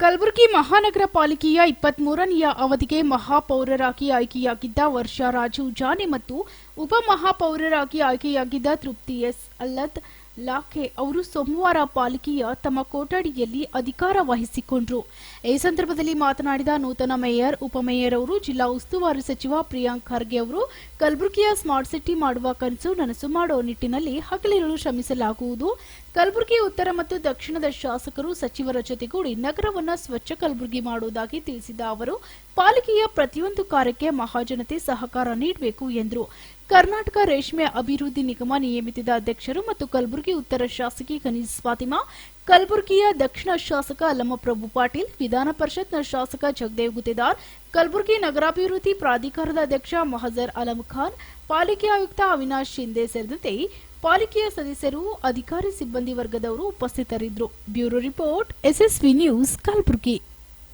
ಕಲಬುರಗಿ ಮಹಾನಗರ ಪಾಲಿಕೆಯ ಇಪ್ಪತ್ಮೂರನೆಯ ಅವಧಿಗೆ ಮಹಾಪೌರರಾಗಿ ಆಯ್ಕೆಯಾಗಿದ್ದ ವರ್ಷ ರಾಜು ಜಾನೆ ಮತ್ತು ಉಪಮಹಾಪೌರರಾಗಿ ಆಯ್ಕೆಯಾಗಿದ್ದ ತೃಪ್ತಿ ಎಸ್ ಅಲ್ಲದ್ ಲಾಖೆ ಅವರು ಸೋಮವಾರ ಪಾಲಿಕೆಯ ತಮ್ಮ ಕೊಠಡಿಯಲ್ಲಿ ಅಧಿಕಾರ ವಹಿಸಿಕೊಂಡ್ರು. ಈ ಸಂದರ್ಭದಲ್ಲಿ ಮಾತನಾಡಿದ ನೂತನ ಮೇಯರ್ ಉಪಮೇಯರ್ ಅವರು ಜಿಲ್ಲಾ ಉಸ್ತುವಾರಿ ಸಚಿವ ಪ್ರಿಯಾಂಕ್ ಖರ್ಗೆ ಅವರು, ಕಲಬುರಗಿಯ ಸ್ಮಾರ್ಟ್ ಸಿಟಿ ಮಾಡುವ ಕನಸು ನನಸು ಮಾಡೋ ನಿಟ್ಟಿನಲ್ಲಿ ಹಗಲಿರುಳು ಶ್ರಮಿಸಲಾಗುವುದು. ಕಲಬುರಗಿ ಉತ್ತರ ಮತ್ತು ದಕ್ಷಿಣದ ಶಾಸಕರು ಸಚಿವರ ಜೊತೆಗೂಡಿ ನಗರವನ್ನು ಸ್ವಚ್ಛ ಕಲಬುರಗಿ ಮಾಡುವುದಾಗಿ ತಿಳಿಸಿದ ಅವರು ಪಾಲಿಕೆಯ ಪ್ರತಿಯೊಂದು ಕಾರ್ಯಕ್ಕೆ ಮಹಾಜನತೆ ಸಹಕಾರ ನೀಡಬೇಕು ಎಂದರು. ಕರ್ನಾಟಕ ರೇಷ್ಮೆ ಅಭಿವೃದ್ಧಿ ನಿಗಮ ನಿಯಮಿತದ ಅಧ್ಯಕ್ಷರು ಮತ್ತು ಕಲಬುರಗಿ ಉತ್ತರ ಶಾಸಕಿ ಖನೀಜ್ ಫಾತಿಮಾ ಕಲಬುರಗಿಯ ದಕ್ಷಿಣ ಶಾಸಕ ಅಲ್ಲಮಪ್ರಭು ಪಾಟೀಲ್, ವಿಧಾನ ಪರಿಷತ್ನ ಶಾಸಕ ಜಗದೇವ್ ಗುತ್ತೇದಾರ್, ಕಲಬುರಗಿ ನಗರಾಭಿವೃದ್ಧಿ ಪ್ರಾಧಿಕಾರದ ಅಧ್ಯಕ್ಷ ಮಹಜರ್ ಅಲಂ ಖಾನ್, ಪಾಲಿಕೆ ಆಯುಕ್ತ ಅವಿನಾಶ್ ಶಿಂದೆ ಸೇರಿದಂತೆ ಪಾಲಿಕೆಯ ಸದಸ್ಯರು, ಅಧಿಕಾರಿ ಸಿಬ್ಬಂದಿ ವರ್ಗದವರು ಉಪಸ್ಥಿತರಿದ್ದರು. Bureau report, S S V news, Kalaburagi.